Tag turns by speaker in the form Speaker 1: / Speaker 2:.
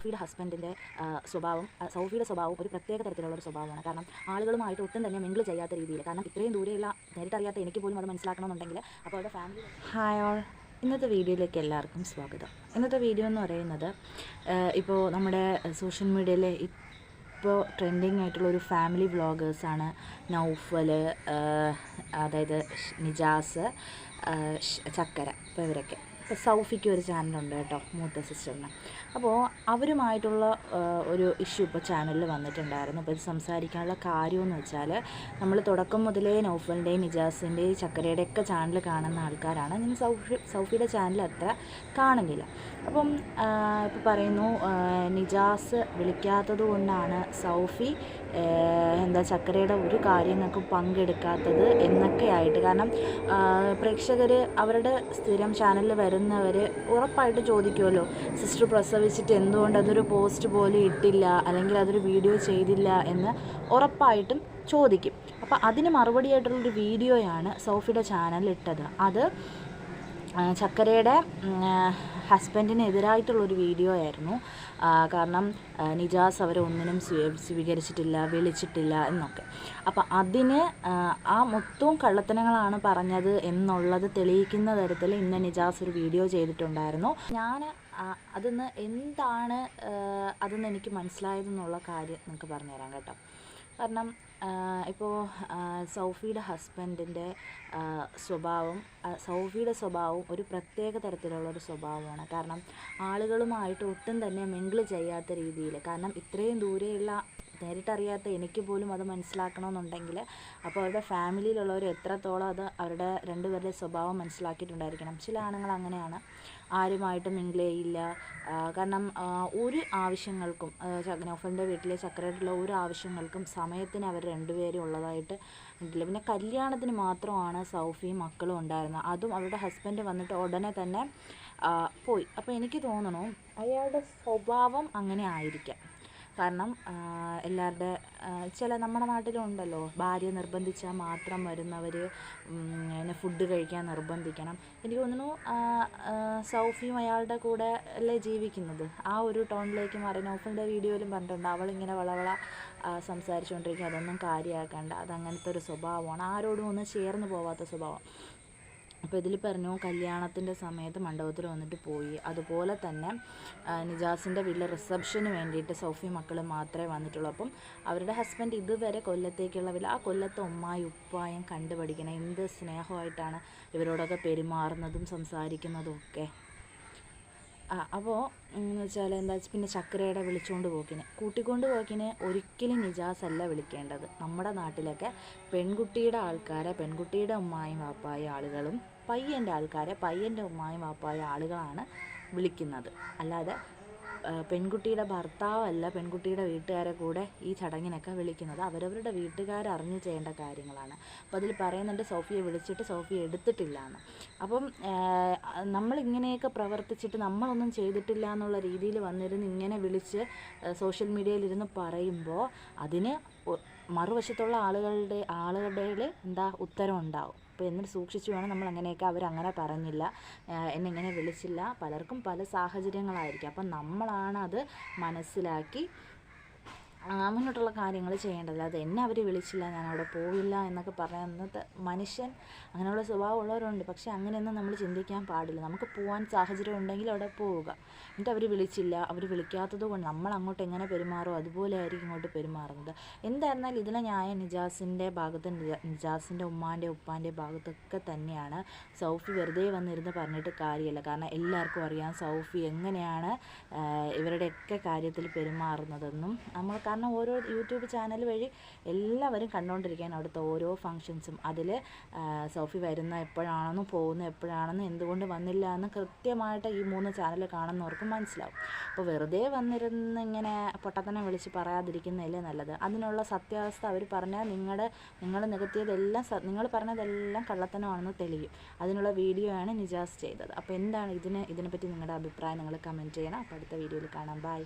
Speaker 1: സൗഫിയുടെ ഹസ്ബൻഡിന്റെ സ്വഭാവം സൗഫിയുടെ സ്വഭാവം ഒരു പ്രത്യേക തരത്തിലുള്ള ഒരു സ്വഭാവമാണ്. കാരണം ആളുകളുമായിട്ട് ഒട്ടും തന്നെ മിങ്കിൾ ചെയ്യാത്ത രീതിയിൽ കാരണം ഇത്രയും ദൂരെയുള്ള നേരിട്ടറിയാത്ത എനിക്ക് പോലും അത് മനസ്സിലാക്കണമെന്നുണ്ടെങ്കിൽ അപ്പോൾ അവരുടെ ഫാമിലി ഹായ് ഓൾ ഇന്നത്തെ വീഡിയോയിലേക്ക് എല്ലാവർക്കും സ്വാഗതം. ഇന്നത്തെ വീഡിയോ എന്ന് പറയുന്നത് ഇപ്പോൾ നമ്മുടെ സോഷ്യൽ മീഡിയയിലെ ഇപ്പോൾ ട്രെൻഡിങ് ആയിട്ടുള്ള ഒരു ഫാമിലി വ്ളോഗേഴ്സാണ് നൗഫൽ അതായത് നിജാസ് ചക്കര ഇപ്പോൾ ഇവരൊക്കെ. ഇപ്പോൾ സൗഫിക്ക് ഒരു ചാനലുണ്ട് കേട്ടോ മൂത്ത സിസ്റ്ററിന് അപ്പോൾ അവരുമായിട്ടുള്ള ഒരു ഇഷ്യൂ ഇപ്പോൾ ചാനലിൽ വന്നിട്ടുണ്ടായിരുന്നു. അപ്പോൾ ഇത് സംസാരിക്കാനുള്ള കാര്യമെന്ന് വെച്ചാൽ നമ്മൾ തുടക്കം മുതലേ നൗഫലിന്റെയും നിജാസിന്റെയും ചക്കരയുടെയൊക്കെ ചാനൽ കാണുന്ന ആൾക്കാരാണ്. ഞാൻ സൗഫി സൗഫിയുടെ ചാനൽ അത്ര കാണുന്നില്ല. അപ്പം ഇപ്പോൾ പറയുന്നു നിജാസ് വിളിക്കാത്തത് കൊണ്ടാണ് സൗഫി എന്താ ചക്കരയുടെ ഒരു കാര്യങ്ങൾക്കും പങ്കെടുക്കാത്തത് എന്നൊക്കെ ആയിട്ട്. കാരണം പ്രേക്ഷകർ അവരുടെ സ്ഥിരം ചാനലിൽ വരുന്നവർ ഉറപ്പായിട്ട് ചോദിക്കുമല്ലോ സിസ്റ്റർ പ്രസവിച്ചിട്ട് എന്തുകൊണ്ട് അതൊരു പോസ്റ്റ് പോലും ഇട്ടില്ല അല്ലെങ്കിൽ അതൊരു വീഡിയോ ചെയ്തില്ല എന്ന് ഉറപ്പായിട്ടും ചോദിക്കും. അപ്പോൾ അതിന് മറുപടിയായിട്ടുള്ളൊരു വീഡിയോയാണ് സോഫിയുടെ ചാനലിൽ ഇട്ടത്. അത് ചക്കരയുടെ ഹസ്ബൻഡിനെതിരായിട്ടുള്ളൊരു വീഡിയോ ആയിരുന്നു. കാരണം നിജാസ് അവരെ ഒന്നിനും സ്വീ- സ്വീകരിച്ചിട്ടില്ല വിളിച്ചിട്ടില്ല എന്നൊക്കെ. അപ്പം അതിന് ആ മൊത്തവും കള്ളത്തനങ്ങളാണ് പറഞ്ഞത് എന്നുള്ളത് തെളിയിക്കുന്ന തരത്തിൽ ഇന്ന് നിജാസ് ഒരു വീഡിയോ ചെയ്തിട്ടുണ്ടായിരുന്നു. ഞാൻ അതിന്ന് എന്താണ് അതെന്ന് എനിക്ക് മനസ്സിലായതെന്നുള്ള കാര്യം നിങ്ങൾക്ക് പറഞ്ഞുതരാം കേട്ടോ. കാരണം ഇപ്പോൾ സൗഫിയുടെ ഹസ്ബൻഡിന്റെ സ്വഭാവം സൗഫിയുടെ സ്വഭാവം ഒരു പ്രത്യേക തരത്തിലുള്ള ഒരു സ്വഭാവമാണ്. കാരണം ആളുകളുമായിട്ട് ഒട്ടും തന്നെ മിങ്കിൾ ചെയ്യാത്ത രീതിയിൽ കാരണം ഇത്രയും ദൂരെയുള്ള നേരിട്ടറിയാത്ത എനിക്ക് പോലും അത് മനസ്സിലാക്കണമെന്നുണ്ടെങ്കിൽ അപ്പോൾ അവരുടെ ഫാമിലിയിലുള്ളവർ എത്രത്തോളം അത് അവരുടെ രണ്ടുപേരുടെ സ്വഭാവം മനസ്സിലാക്കിയിട്ടുണ്ടായിരിക്കണം. ചില ആണുങ്ങൾ അങ്ങനെയാണ്. ആരുമായിട്ടും മിങ്കിൾ ചെയ്യില്ല. കാരണം ഒരു ആവശ്യങ്ങൾക്കും നൗഫലിന്റെ വീട്ടിലെ ചക്കരയായിട്ടുള്ള ഒരു ആവശ്യങ്ങൾക്കും സമയത്തിന് അവർ രണ്ടുപേരും ഉള്ളതായിട്ട് ഇല്ല പിന്നെ കല്യാണത്തിന് മാത്രമാണ് സൗഫിയും മക്കളും ഉണ്ടായിരുന്നത്. അതും അവരുടെ ഹസ്ബൻഡ് വന്നിട്ട് ഉടനെ തന്നെ പോയി. അപ്പോൾ എനിക്ക് തോന്നണു അയാളുടെ സ്വഭാവം അങ്ങനെ ആയിരിക്കാം. കാരണം എല്ലാവരുടെ ചില നമ്മുടെ നാട്ടിലുണ്ടല്ലോ ഭാര്യ നിർബന്ധിച്ചാൽ മാത്രം വരുന്നവർ പിന്നെ ഫുഡ് കഴിക്കാൻ നിർബന്ധിക്കണം. എനിക്ക് തോന്നുന്നു സൗഫിയും അയാളുടെ കൂടെ അല്ലേ ജീവിക്കുന്നത്? ആ ഒരു ടോണിലേക്ക് മാറി നൗഫലിന്റെ വീഡിയോയിലും പറഞ്ഞിട്ടുണ്ട് അവളിങ്ങനെ വളവള സംസാരിച്ചുകൊണ്ടിരിക്കുക അതൊന്നും കാര്യമാക്കണ്ട അതങ്ങനത്തെ ഒരു സ്വഭാവമാണ്. ആരോടും ഒന്നും ചേർന്ന് പോവാത്ത സ്വഭാവം. അപ്പോൾ ഇതിൽ പറഞ്ഞു കല്യാണത്തിന്റെ സമയത്ത് മണ്ഡപത്തിൽ വന്നിട്ട് പോയി. അതുപോലെ തന്നെ നിജാസിന്റെ വീട്ടിലെ റിസപ്ഷന് വേണ്ടിയിട്ട് സോഫി മക്കൾ മാത്രമേ വന്നിട്ടുള്ളൂ. അപ്പം അവരുടെ ഹസ്ബൻഡ് ഇതുവരെ കൊല്ലത്തേക്കുള്ള വില ആ കൊല്ലത്തെ ഉമ്മായി ഉപ്പായും കണ്ടുപഠിക്കണം. എന്ത് സ്നേഹമായിട്ടാണ് ഇവരോടൊക്കെ പെരുമാറുന്നതും സംസാരിക്കുന്നതും ഒക്കെ. ആ അപ്പോൾ എന്ന് വെച്ചാൽ എന്താ പിന്നെ ചക്കരയുടെ വിളിച്ചുകൊണ്ട് പോക്കിന്. കൂട്ടിക്കൊണ്ട് പോക്കിന് ഒരിക്കലും നിജാസ് അല്ല വിളിക്കേണ്ടത്. നമ്മുടെ നാട്ടിലൊക്കെ പെൺകുട്ടിയുടെ ആൾക്കാരെ പെൺകുട്ടിയുടെ ഉമ്മായും വാപ്പായ ആളുകളും പയ്യന്റെ ആൾക്കാരെ പയ്യന്റെ ഉമ്മായും വാപ്പായ ആളുകളാണ് വിളിക്കുന്നത്. അല്ലാതെ പെൺകുട്ടിയുടെ ഭർത്താവല്ല പെൺകുട്ടിയുടെ വീട്ടുകാരെ കൂടെ ഈ ചടങ്ങിനൊക്കെ വിളിക്കുന്നത്. അവരവരുടെ വീട്ടുകാർ അറിഞ്ഞു ചെയ്യേണ്ട കാര്യങ്ങളാണ്. അപ്പോൾ അതിൽ പറയുന്നുണ്ട് സോഫിയെ വിളിച്ചിട്ട് സോഫിയ എടുത്തിട്ടില്ല എന്ന് അപ്പം നമ്മളിങ്ങനെയൊക്കെ പ്രവർത്തിച്ചിട്ട് നമ്മളൊന്നും ചെയ്തിട്ടില്ല എന്നുള്ള രീതിയിൽ വന്നിരുന്ന് ഇങ്ങനെ വിളിച്ച് സോഷ്യൽ മീഡിയയിലിരുന്ന് പറയുമ്പോൾ അതിന് മറുവശത്തുള്ള ആളുകളുടെ ആളുകളുടെ എന്താ ഉത്തരം ഉണ്ടാവും അപ്പോൾ എന്നിട്ട് സൂക്ഷിച്ചു വേണം നമ്മൾ അങ്ങനെയൊക്കെ അവരങ്ങനെ പറഞ്ഞില്ല. എന്നെ ഇങ്ങനെ വിളിച്ചില്ല. പലർക്കും പല സാഹചര്യങ്ങളായിരിക്കും. അപ്പം നമ്മളാണ് അത് മനസ്സിലാക്കി മുന്നോട്ടുള്ള കാര്യങ്ങൾ ചെയ്യേണ്ടത് അത് എന്നെ അവർ വിളിച്ചില്ല ഞാൻ അവിടെ പോവില്ല എന്നൊക്കെ പറയാൻ അന്നത്തെ മനുഷ്യൻ അങ്ങനെയുള്ള സ്വഭാവമുള്ളവരുണ്ട്. പക്ഷേ അങ്ങനെയൊന്നും നമ്മൾ ചിന്തിക്കാൻ പാടില്ല. നമുക്ക് പോകാൻ സാഹചര്യം ഉണ്ടെങ്കിൽ അവിടെ പോവുക. എന്നിട്ട് അവർ വിളിച്ചില്ല അവർ വിളിക്കാത്തത് കൊണ്ട് നമ്മൾ അങ്ങോട്ട് എങ്ങനെ പെരുമാറുമോ അതുപോലെ ആയിരിക്കും ഇങ്ങോട്ട് പെരുമാറുന്നത്. എന്തായിരുന്നാലും ഇതിലെ ന്യായം നിജാസിന്റെ ഭാഗത്ത് നിജ- നിജാസിന്റെ ഉമ്മാന്റെ ഉപ്പാന്റെ ഭാഗത്തൊക്കെ തന്നെയാണ് സൗഫി വെറുതെ വന്നിരുന്ന് പറഞ്ഞിട്ട് കാര്യമില്ല. കാരണം എല്ലാവർക്കും അറിയാം സൗഫി എങ്ങനെയാണ് ഇവരുടെയൊക്കെ കാര്യത്തിൽ പെരുമാറുന്നതെന്നും നമ്മൾ കാരണം ഓരോ യൂട്യൂബ് ചാനൽ വഴി എല്ലാവരും കണ്ടുകൊണ്ടിരിക്കുകയാണ് അവിടുത്തെ ഓരോ ഫങ്ഷൻസും അതിൽ സോഫി വരുന്ന എപ്പോഴാണെന്നും പോകുന്ന എപ്പോഴാണെന്നും എന്തുകൊണ്ട് വന്നില്ല എന്ന് കൃത്യമായിട്ട് ഈ മൂന്ന് ചാനൽ കാണുന്നവർക്ക് മനസ്സിലാവും. അപ്പോൾ വെറുതെ വന്നിരുന്ന് ഇങ്ങനെ പൊട്ടത്തനെ വിളിച്ച് പറയാതിരിക്കുന്നതല്ലേ നല്ലത്. അതിനുള്ള സത്യാവസ്ഥ അവർ പറഞ്ഞാൽ നിങ്ങളുടെ നിങ്ങൾ നികത്തിയതെല്ലാം നിങ്ങൾ പറഞ്ഞതെല്ലാം കള്ളത്തനമാണെന്ന് തെളിയും. അതിനുള്ള വീഡിയോ ആണ് നിജാസ് ചെയ്തത്. അപ്പോൾ എന്താണ് ഇതിന് ഇതിനെപ്പറ്റി നിങ്ങളുടെ അഭിപ്രായം നിങ്ങൾ കമന്റ് ചെയ്യണം. അപ്പോൾ അടുത്ത വീഡിയോയിൽ കാണാം. ബൈ